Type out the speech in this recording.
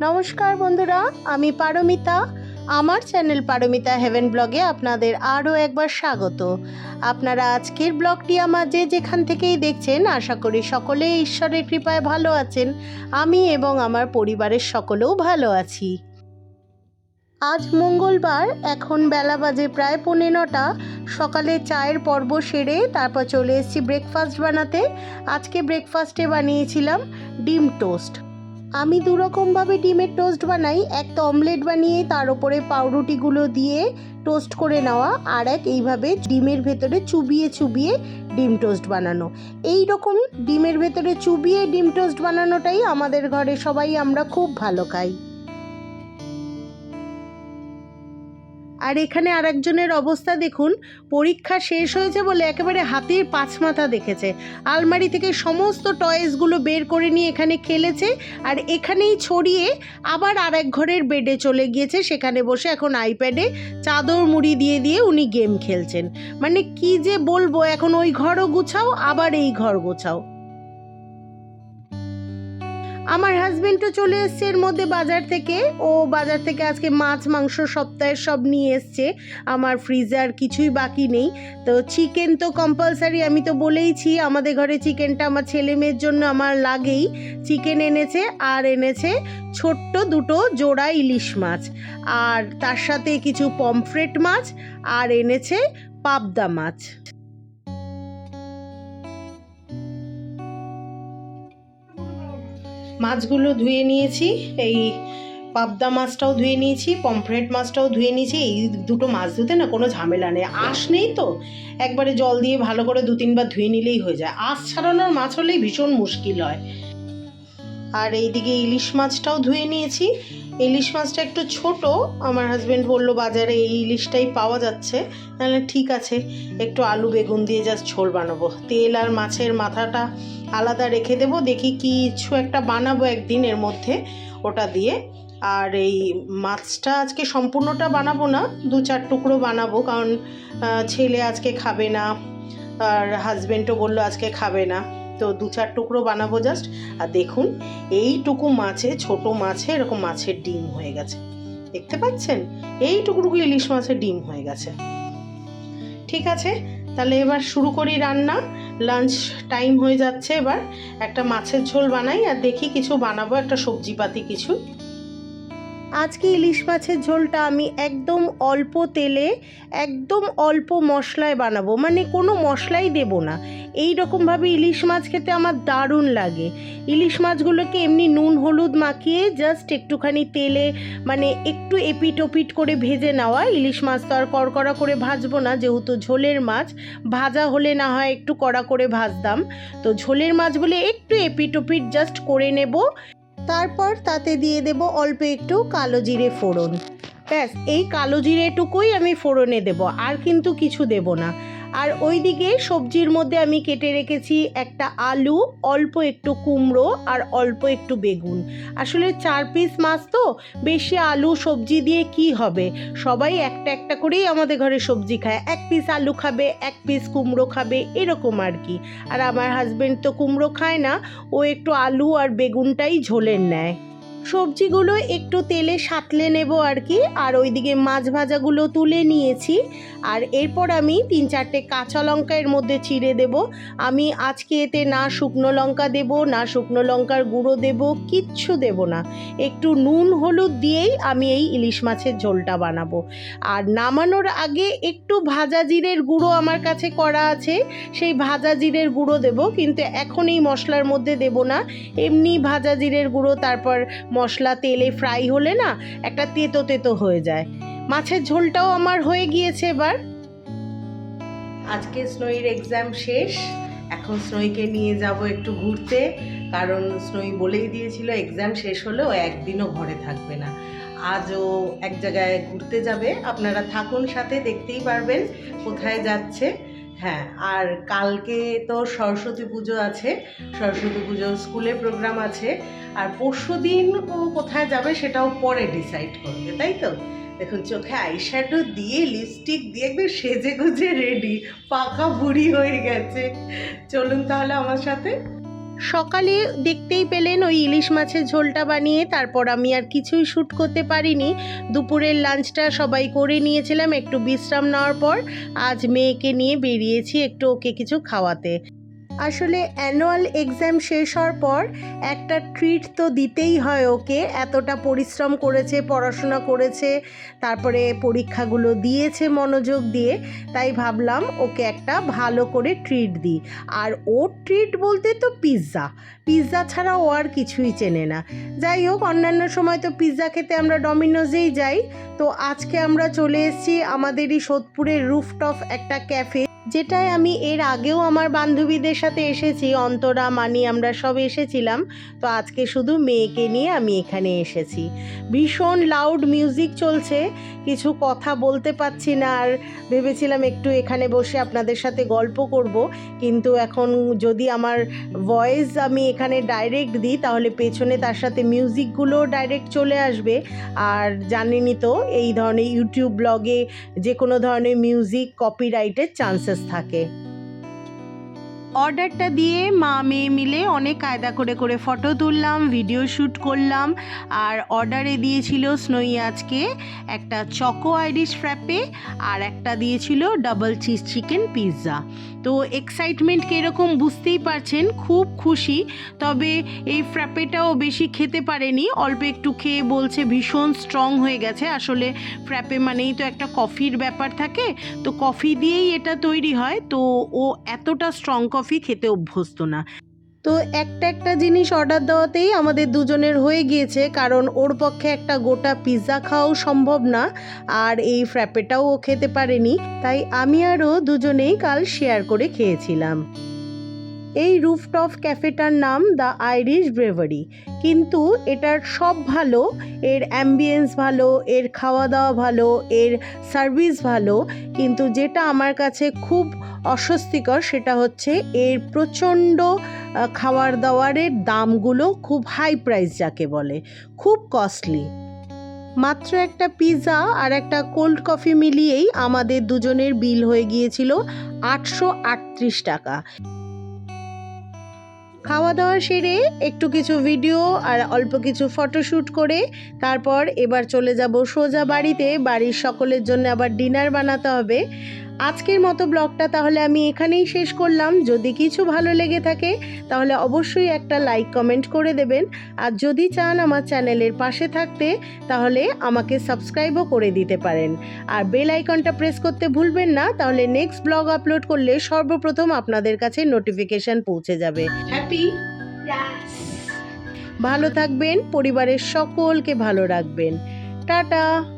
নমস্কার বন্ধুরা, আমি পারমিতা। আমার চ্যানেল পারমিতা হেভেন ব্লগে আপনাদের আরও একবার স্বাগত। আপনারা আজকের ব্লগটি আমার যে যেখান থেকেই দেখছেন, আশা করি সকলেই ঈশ্বরের কৃপায় ভালো আছেন। আমি এবং আমার পরিবারের সকলেও ভালো আছি। আজ মঙ্গলবার, এখন বেলা বাজে প্রায় পৌনে নটা। সকালে চায়ের পর্ব সেরে তারপর চলে এসেছি ব্রেকফাস্ট বানাতে। আজকে ব্রেকফাস্টে বানিয়েছিলাম ডিম টোস্ট আমি দুরকমভাবে ডিমের টোস্ট বানাই এক তো অমলেট বানিয়ে তার উপরে পাউরুটিগুলো দিয়ে টোস্ট করে নেওয়া, আর এক এইভাবে ডিমের ভেতরে চুবিয়ে চুবিয়ে ডিম টোস্ট বানানো। এই রকম ডিমের ভেতরে চুবিয়ে ডিম টোস্ট বানানোটাই আমাদের ঘরে সবাই আমরা খুব ভালো খাই। আর এখানে আরেকজনের অবস্থা দেখুন, পরীক্ষা শেষ হয়েছে বলে একেবারে হাতির পাঁচ মাথা দেখেছে। আলমারি থেকে সমস্ত টয়েসগুলো বের করে নিয়ে এখানে খেলেছে আর এখানেই ছড়িয়ে আবার আর এক ঘরের বেডে চলে গিয়েছে। সেখানে বসে এখন আইপ্যাডে চাদর মুড়ি দিয়ে দিয়ে উনি গেম খেলছেন। মানে কি যে বলব, এখন ওই ঘরও গুছাও, আবার এই ঘর গোছাও। আমার হাজবেন্ডও চলে এসছে এর মধ্যে বাজার থেকে। ও বাজার থেকে আজকে মাছ, মাংস সপ্তাহের সব নিয়ে এসছে। আমার ফ্রিজার কিছুই বাকি নেই। তো চিকেন তো কম্পালসারি আমি তো বলেইছি, আমাদের ঘরে চিকেনটা আমার ছেলে মেয়ের জন্য আমার লাগেই। চিকেন এনেছে আর এনেছে ছোট্ট দুটো জোড়া ইলিশ মাছ। আর তার সাথে কিছু পমফ্রেট মাছ আর এনেছে পাবদা মাছ। মাছগুলো ধুয়ে নিয়েছি, এই পাবদা মাছটাও ধুয়ে নিয়েছি, পমফ্রেট মাছটাও ধুয়ে নিয়েছি, এই দুটো মাছ ধুতে না কোনো ঝামেলা নেই। আঁশ নেই তো, একবারে জল দিয়ে ভালো করে দু তিনবার ধুয়ে নিলেই হয়ে যায়। আঁশ ছাড়ানোর মাছ হলেই ভীষণ মুশকিল হয়। আর এইদিকে ইলিশ মাছটাও ধুয়ে নিয়েছি। ইলিশ মাছটা একটু ছোট। আমার হাজবেন্ড বলল, বাজারে এই ইলিশটাই পাওয়া যাচ্ছে। তাহলে ঠিক আছে, একটু আলু বেগুন দিয়ে জাস্ট ঝোল বানাবো। তেল আর মাছের মাথাটা আলাদা রেখে দেবো। দেখি কিছু একটা বানাবো একদিন এর মধ্যে ওটা দিয়ে। আর এই মাছটা আজকে সম্পূর্ণটা বানাবো না, দু চার টুকরো বানাবো। কারণ ছেলে আজকে খাবে না। আর হাজবেন্ডও বলল, আজকে খাবে না। তো দু চার টুকরো বানাবো জাস্ট আর দেখুন, এইটুকু মাছে, ছোট মাছে, এরকম মাছের ডিম হয়ে গেছে। দেখতে পাচ্ছেন? এইটুকুটুকু ইলিশ মাছের ডিম হয়ে গেছে। ঠিক আছে? তাহলে এবার শুরু করি রান্না। লাঞ্চ টাইম হয়ে যাচ্ছে এবার। একটা মাছের ঝোল বানাই আর দেখি কিছু বানাবো, একটা সবজিপাতি কিছু। আজকে ইলিশ মাছের ঝোলটা আমি একদম অল্প তেলে, একদম অল্প মশলায় বানাবো। মানে কোনো মশলাই দেব না। এই রকমভাবে ইলিশ মাছ খেতে আমার দারুণ লাগে। ইলিশ মাছগুলোকে এমনি নুন, হলুদ মাখিয়ে জাস্ট একটুখানি তেলে মানে একটু এপিট ওপিট করে ভেজে নেওয়া। ইলিশ মাছ তো আর কড়কড়া করে ভাজবো না, যেহেতু ঝোলের মাছ। ভাজা হলে না হয় একটু কড়া করে ভাজতাম। তো ঝোলের মাছ বলে একটু এপিট ওপিট জাস্ট করে নেব। তারপর তাতে দিয়ে দেব অল্প একটু কালো জিরে ফোড়ন। ব্যাস, এই কালো জিরেটুকুই আমি ফোড়নে দেব, আর কিন্তু কিছু দেব না। আর ওইদিকে সবজির মধ্যে আমি কেটে রেখেছি একটা আলু, অল্প একটু কুমড়ো আর অল্প একটু বেগুন। আসলে চার পিস মাছ তো, বেশি আলু, সবজি দিয়ে কি হবে? সবাই একটা একটা করেই আমাদের ঘরে সবজি খায়। এক পিস আলু খাবে, এক পিস কুমড়ো খাবে, এরকম আর কি। আর আমার হাজব্যান্ড তো কুমড়ো খায় না, ও একটু আলু আর বেগুনটাই ঝোলের নেয়। সবজিগুলো একটু তেলে সাতলে নেব আর কি। আর ওইদিকে মাছ ভাজাগুলো তুলে নিয়েছি। আর এরপর আমি তিন চারটে কাঁচা লঙ্কা এর মধ্যে চিড়ে দেব। আমি আজকে এতে না শুকনো লঙ্কা দেব, না শুকনো লঙ্কার গুঁড়ো দেব, কিচ্ছু দেব না। একটু নুন হলুদ দিয়েই আমি এই ইলিশ মাছের ঝোলটা বানাবো। আর নামানোর আগে একটু ভাজা জিরের গুঁড়ো আমার কাছে করা আছে। সেই ভাজা জিরের গুঁড়ো দেব, কিন্তু এখন এই মশলার মধ্যে দেব না। এমনি ভাজা জিরের গুঁড়ো, তারপর মশলা তেলে ফ্রাই হলে না একটা তেতো তেতো হয়ে যায়। মাছের ঝোলটাও আমার হয়ে গিয়েছে এবার। আজকে স্নোইর এক্সাম শেষ। এখন স্নোইকে নিয়ে যাব একটু ঘুরতে। কারণ স্নোই বলেই দিয়েছিল এক্সাম শেষ হলে ও একদিনও ঘরে থাকবে না। আজ ও এক জায়গায় ঘুরতে যাবে। আপনারা থাকুন সাথে, দেখতেই পারবেন কোথায় যাচ্ছে। হ্যাঁ আর কালকে তো সরস্বতী পুজো আছে, সরস্বতী পুজো স্কুলে প্রোগ্রাম আছে, আর পরশু দিন ও কোথায় যাবে সেটাও পরে ডিসাইড করবে, তাই তো? দেখুন, চোখে আইশ্যাডো দিয়ে লিপস্টিক দিয়ে একদম সেজে গুজে রেডি পাকা বুড়ি হয়ে গেছে। চলুন তাহলে আমার সাথে সকালে দেখতেই পেলেন ওই ইলিশ মাছের ঝোলটা বানিয়ে তারপর আমি আর কিছুই শ্যুট করতে পারিনি। দুপুরের লাঞ্চটা সবাই করে নিয়েছিলাম একটু বিশ্রাম নেওয়ার পর। আজ মেয়েকে নিয়ে বেরিয়েছি একটু ওকে কিছু খাওয়াতে। আসলে অ্যানুয়াল এক্সাম শেষ হওয়ার পর একটা ট্রিট তো দিতেই হয় ওকে। এতটা পরিশ্রম করেছে, পড়াশোনা করেছে, তারপরে পরীক্ষাগুলো দিয়েছে মনোযোগ দিয়ে। তাই ভাবলাম ওকে একটা ভালো করে ট্রিট দিই। আর ওর ট্রিট বলতে তো পিৎজা পিৎজা ছাড়া ও আর কিছুই চেনে না। যাই হোক, অন্যান্য সময় তো পিৎজা খেতে আমরা ডমিনোজেই যাই। তো আজকে আমরা চলে এসেছি আমাদেরই সোদপুরের রুফটপ একটা ক্যাফে যেটায় আমি এর আগেও আমার বান্ধবীদের সাথে এসেছি, অন্তরা, মানি, আমরা সব এসেছিলাম। তো আজকে শুধু মেয়েকে নিয়ে আমি এখানে এসেছি। ভীষণ লাউড মিউজিক চলছে, কিছু কথা বলতে পারছি না, আর ভেবেছিলাম একটু এখানে বসে আপনাদের সাথে গল্প করব। কিন্তু এখন যদি আমার ভয়েস আমি এখানে ডাইরেক্ট দিই, তাহলে পেছনে তার সাথে মিউজিকগুলো ডাইরেক্ট চলে আসবে। আর জানেনই তো, এই ধরনের ইউটিউব ব্লগে যে কোনো ধরনের মিউজিক কপিরাইটের চান্সেস থাকে। অর্ডারটা দিয়ে মা মেয়ে মিলে অনেক কায়দা করে করে ফটো তুললাম ভিডিও শ্যুট করলাম আর অর্ডারে দিয়েছিল স্নোই আজকে একটা চকো আইরিশ ফ্র্যাপে আর একটা দিয়েছিল ডাবল চিজ চিকেন পিৎজা তো এক্সাইটমেন্ট কীরকম বুঝতেই পারছেন, খুব খুশি। তবে এই ফ্র্যাপেটাও বেশি খেতে পারেনি, অল্প একটু খেয়ে বলছে ভীষণ স্ট্রং হয়ে গেছে। আসলে ফ্র্যাপে মানেই তো একটা কফির ব্যাপার থাকে। তো কফি দিয়েই এটা তৈরি হয়। তো ও এতটা স্ট্রং কফি খেতে অভ্যস্ত না। তো একটা একটা জিনিস অর্ডার দেওয়াতেই আমাদের দুজনের হয়ে গিয়েছে, কারণ ওর পক্ষে একটা গোটা পিৎজা খাওয়াও সম্ভব না, আর এই ফ্র্যাপেটাও ও খেতে পারেনি, তাই আমি আরও দুজনেই কাল শেয়ার করে খেয়েছিলাম। এই রুফটপ ক্যাফেটার নাম দ্য আইরিশ ব্রেভারি কিন্তু এটার সব ভালো, এর অ্যাম্বিয়েন্স ভালো, এর খাওয়া দাওয়া ভালো, এর সার্ভিস ভালো। কিন্তু যেটা আমার কাছে খুব অস্বস্তিকর সেটা হচ্ছে এর প্রচণ্ড খাওয়ার দাওয়ারের দামগুলো খুব হাই প্রাইস যাকে বলে, খুব কস্টলি মাত্র একটা পিৎজা আর একটা কোল্ড কফি মিলিয়েই আমাদের দুজনের বিল হয়ে গিয়েছিল আটশো আটত্রিশ টাকা। খাওয়া দাওয়া সেরে একটু কিছু ভিডিও আর অল্প কিছু ফটোশ্যুট করে তারপর এবার চলে যাব সোজা বাড়িতে, বাড়ির সকলের জন্য আবার ডিনার বানাতে হবে। আজকের মতো ব্লগটা তাহলে আমি এখানেই শেষ করলাম। যদি কিছু ভালো লেগে থাকে তাহলে অবশ্যই একটা লাইক কমেন্ট করে দেবেন। আর যদি চান আমার চ্যানেলের পাশে থাকতে তাহলে আমাকে সাবস্ক্রাইবও করে দিতে পারেন। আর বেল আইকনটা প্রেস করতে ভুলবেন না তাহলে নেক্সট ব্লগ আপলোড করলে সর্বপ্রথম আপনাদের কাছে নোটিফিকেশন পৌঁছে যাবে। হ্যাপি? ভালো থাকবেন পরিবারের সকলকে ভালো রাখবেন। টাটা!